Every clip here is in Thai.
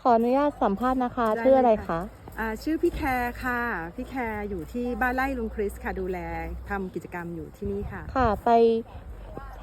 ขออนุญาตสัมภาษณ์นะคะ ได้ชื่ออะไรเลยคะ ค่ะ อ่าชื่อพี่แคร์ค่ะ พี่แคร์อยู่ที่บ้านไร่ลุงคริสค่ะดูแลทำกิจกรรมอยู่ที่นี่ค่ะ ค่ะ ไป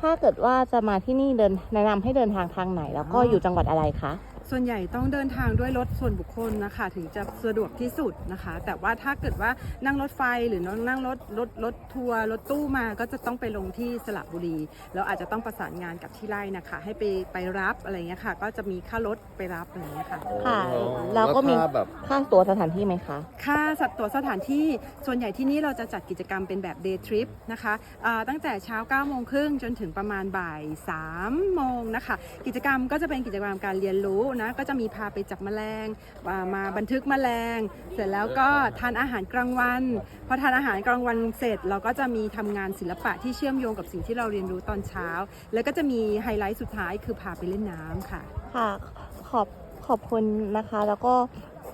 ถ้าเกิดว่าจะมาที่นี่เดินแนะนำให้เดินทางทางไหน แล้วก็อ๋อออ ยู่จังหวัดอะไรคะ ส่วนใหญ่ต้องเดินทางด้วยรถส่วนบุคคลนะคะ ถึงจะสะดวกที่สุดนะคะ แต่ว่าถ้าเกิดว่านั่งรถไฟหรือนั่งรถรถรถทัวร์รถตู้มาก็จะต้องไปลงที่สระบุรีแล้วอาจจะต้องประสานงานกับที่ไร่นะคะ ให้ไปไปรับอะไรเงี้ยค่ะ ก็จะมีค่ารถไปรับอะไรเงี้ยค่ะ ค่ะอ๋อแล้วก็มีถ้าแบบค่าตั๋วสถานที่ไหมคะ ค่าสัตว์ตัวสถานที่ส่วนใหญ่ที่นี่เราจะจัดกิจกรรมเป็นแบบ day trip นะคะอ่าตั้งแต่เช้า9โมงครึ่งจนถึงประมาณบ่าย3โมงนะคะ กิจกรรมก็จะเป็นกิจกรรมการเรียนรู้นะ ก็จะมีพาไปจับแมลงมามาบันทึกแมลง เสร็จแล้วก็ทานอาหารกลางวันพอทานอาหารกลางวันเสร็จ เราก็จะมีทำงานศิลปะที่เชื่อมโยงกับสิ่งที่เราเรียนรู้ตอนเช้า แล้วก็จะมีไฮไลท์สุดท้ายคือพาไปเล่นน้ำค่ะ ค่ะขอบขอบคุณนะคะ แล้วก็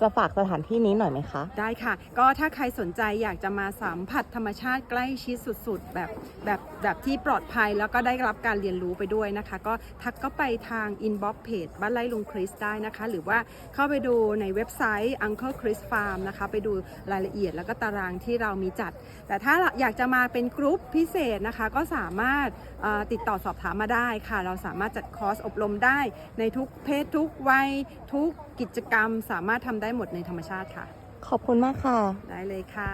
จะฝากสถานที่นี้หน่อยไหมคะ ได้ค่ะ ก็ถ้าใครสนใจอยากจะมาสัมผัสธรรมชาติใกล้ชิดสุดๆ แบบแบบแบบที่ปลอดภัยแล้วก็ได้รับการเรียนรู้ไปด้วยนะคะ ก็ทักก็ไปทาง inbox page บ้านไร่ลุงคริสได้นะคะ หรือว่าเข้าไปดูในเว็บไซต์ Uncle Chris Farm นะคะ ไปดูรายละเอียดแล้วก็ตารางที่เรามีจัด แต่ถ้าอยากจะมาเป็นกรุ๊ปพิเศษนะคะ ก็สามารถติดต่อสอบถามมาได้ค่ะ เราสามารถจัดคอร์สอบรมได้ในทุกเพศทุกวัยทุกกิจกรรมสามารถทำได้หมดในธรรมชาติค่ะ ขอบคุณมากค่ะ ได้เลยค่ะ